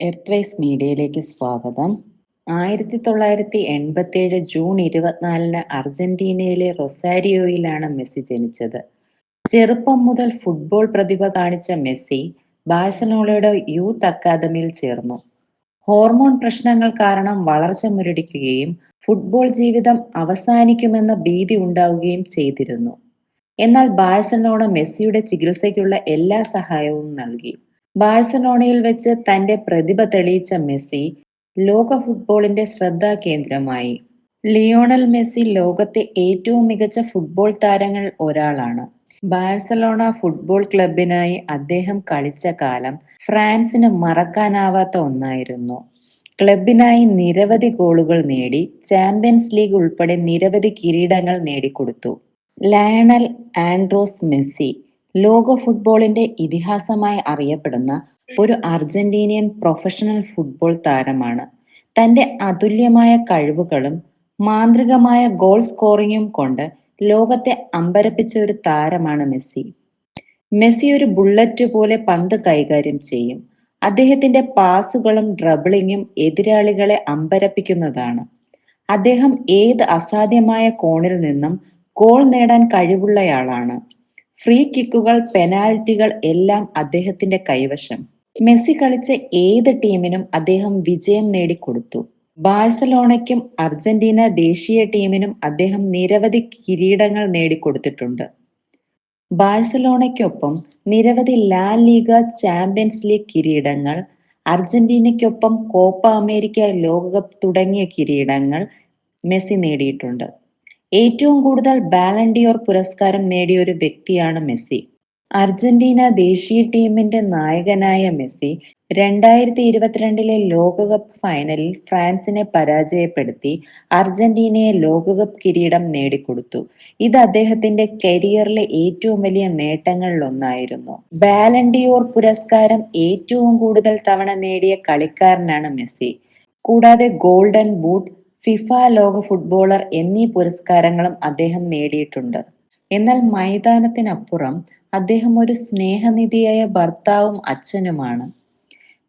Earthwise മീഡിയയിലേക്ക് സ്വാഗതം. ആയിരത്തി തൊള്ളായിരത്തി എൺപത്തിയേഴ് ജൂൺ ഇരുപത്തിനാലിന് അർജന്റീനയിലെ റൊസാരിയോയിലാണ് മെസ്സി ജനിച്ചത്. ചെറുപ്പം മുതൽ ഫുട്ബോൾ പ്രതിഭ കാണിച്ച മെസ്സി ബാഴ്സലോണയുടെ യൂത്ത് അക്കാദമിയിൽ ചേർന്നു. ഹോർമോൺ പ്രശ്നങ്ങൾ കാരണം വളർച്ച മുരടിക്കുകയും ഫുട്ബോൾ ജീവിതം അവസാനിക്കുമെന്ന ഭീതി ഉണ്ടാവുകയും ചെയ്തിരുന്നു. എന്നാൽ ബാഴ്സലോണ മെസ്സിയുടെ ചികിത്സയ്ക്കുള്ള എല്ലാ സഹായവും നൽകി. ബാഴ്സലോണയിൽ വെച്ച് തന്റെ പ്രതിഭ തെളിയിച്ച മെസ്സി ലോക ഫുട്ബോളിന്റെ ശ്രദ്ധാകേന്ദ്രമായി. ലിയോണൽ മെസ്സി ലോകത്തെ ഏറ്റവും മികച്ച ഫുട്ബോൾ താരങ്ങൾ ഒരാളാണ്. ബാഴ്സലോണ ഫുട്ബോൾ ക്ലബിനായി അദ്ദേഹം കളിച്ച കാലം ഫ്രാൻസിന് മറക്കാനാവാത്ത ഒന്നായിരുന്നു. ക്ലബിനായി നിരവധി ഗോളുകൾ നേടി ചാമ്പ്യൻസ് ലീഗ് ഉൾപ്പെടെ നിരവധി കിരീടങ്ങൾ നേടിക്കൊടുത്തു. ലയണൽ ആൻഡ്രോസ് മെസ്സി ലോക ഫുട്ബോളിന്റെ ഇതിഹാസമായി അറിയപ്പെടുന്ന ഒരു അർജന്റീനിയൻ പ്രൊഫഷണൽ ഫുട്ബോൾ താരമാണ്. തന്റെ അതുല്യമായ കഴിവുകളും മാന്ത്രികമായ ഗോൾ സ്കോറിങ്ങും കൊണ്ട് ലോകത്തെ അമ്പരപ്പിച്ച ഒരു താരമാണ് മെസ്സി. മെസ്സി ഒരു ബുള്ളറ്റ് പോലെ പന്ത് കൈകാര്യം ചെയ്യും. അദ്ദേഹത്തിന്റെ പാസുകളും ഡ്രബിളിങ്ങും എതിരാളികളെ അമ്പരപ്പിക്കുന്നതാണ്. അദ്ദേഹം ഏത് അസാധ്യമായ കോണിൽ നിന്നും ഗോൾ നേടാൻ കഴിവുള്ളയാളാണ്. ഫ്രീ കിക്കുകൾ പെനാൽറ്റികൾ എല്ലാം അദ്ദേഹത്തിന്റെ കൈവശം. മെസ്സി കളിച്ച ഏത് ടീമിനും അദ്ദേഹം വിജയം നേടിക്കൊടുത്തു. ബാഴ്സലോണയ്ക്കും അർജന്റീന ദേശീയ ടീമിനും അദ്ദേഹം നിരവധി കിരീടങ്ങൾ നേടിക്കൊടുത്തിട്ടുണ്ട്. ബാഴ്സലോണയ്ക്കൊപ്പം നിരവധി ലാ ലീഗ ചാമ്പ്യൻസ് ലീഗ് കിരീടങ്ങൾ അർജന്റീനയ്ക്കൊപ്പം കോപ്പ അമേരിക്ക ലോകകപ്പ് തുടങ്ങിയ കിരീടങ്ങൾ മെസ്സി നേടിയിട്ടുണ്ട്. ഏറ്റവും കൂടുതൽ ബാലൻഡിയോർ പുരസ്കാരം നേടിയ ഒരു വ്യക്തിയാണ് മെസ്സി. അർജന്റീന ദേശീയ ടീമിന്റെ നായകനായ മെസ്സി രണ്ടായിരത്തി ഇരുപത്തിരണ്ടിലെ ലോകകപ്പ് ഫൈനലിൽ ഫ്രാൻസിനെ പരാജയപ്പെടുത്തി അർജന്റീനയെ ലോകകപ്പ് കിരീടം നേടിക്കൊടുത്തു. ഇത് അദ്ദേഹത്തിന്റെ കരിയറിലെ ഏറ്റവും വലിയ നേട്ടങ്ങളിലൊന്നായിരുന്നു. ബാലൻഡിയോർ പുരസ്കാരം ഏറ്റവും കൂടുതൽ തവണ നേടിയ കളിക്കാരനാണ് മെസ്സി. കൂടാതെ ഗോൾഡൻ ബൂട്ട് ഫിഫ ലോക ഫുട്ബോളർ എന്നീ പുരസ്കാരങ്ങളും അദ്ദേഹം നേടിയിട്ടുണ്ട്. എന്നാൽ മൈതാനത്തിനപ്പുറം അദ്ദേഹം ഒരു സ്നേഹനിധിയായ ഭർത്താവും അച്ഛനുമാണ്.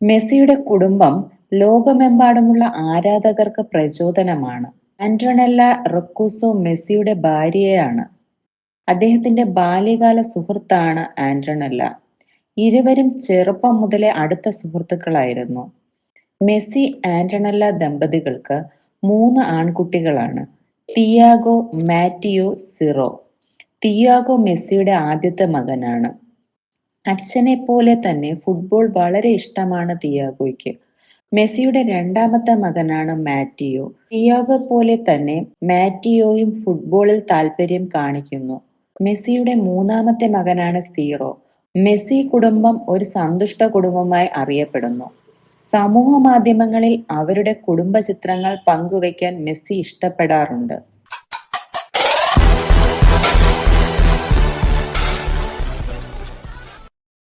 മെസ്സിയുടെ കുടുംബം ലോകമെമ്പാടുമുള്ള ആരാധകർക്ക് പ്രചോദനമാണ്. ആൻഡ്രണല്ല റൊക്കൂസോ മെസ്സിയുടെ ഭാര്യയാണ്. അദ്ദേഹത്തിന്റെ ബാല്യകാല സുഹൃത്താണ് ആൻഡ്രണല്ല ഇരുവരും ചെറുപ്പം മുതലേ അടുത്ത സുഹൃത്തുക്കളായിരുന്നു. മെസ്സി ആൻഡ്രണല്ല ദമ്പതികൾക്ക് മൂന്ന് ആൺകുട്ടികളാണ്. തിയാഗോ മാറ്റിയോ സിറോ. തിയാഗോ മെസ്സിയുടെ ആദ്യത്തെ മകനാണ്. അച്ഛനെ പോലെ തന്നെ ഫുട്ബോൾ വളരെ ഇഷ്ടമാണ് തിയാഗോയ്ക്ക്. മെസ്സിയുടെ രണ്ടാമത്തെ മകനാണ് മാറ്റിയോ തിയാഗോ പോലെ തന്നെ മാറ്റിയോയും ഫുട്ബോളിൽ താല്പര്യം കാണിക്കുന്നു. മെസ്സിയുടെ മൂന്നാമത്തെ മകനാണ് സീറോ. മെസ്സി കുടുംബം ഒരു സന്തുഷ്ട കുടുംബമായി അറിയപ്പെടുന്നു. സമൂഹ മാധ്യമങ്ങളിൽ അവരുടെ കുടുംബ ചിത്രങ്ങൾ പങ്കുവയ്ക്കാൻ മെസ്സി ഇഷ്ടപ്പെടാറുണ്ട്.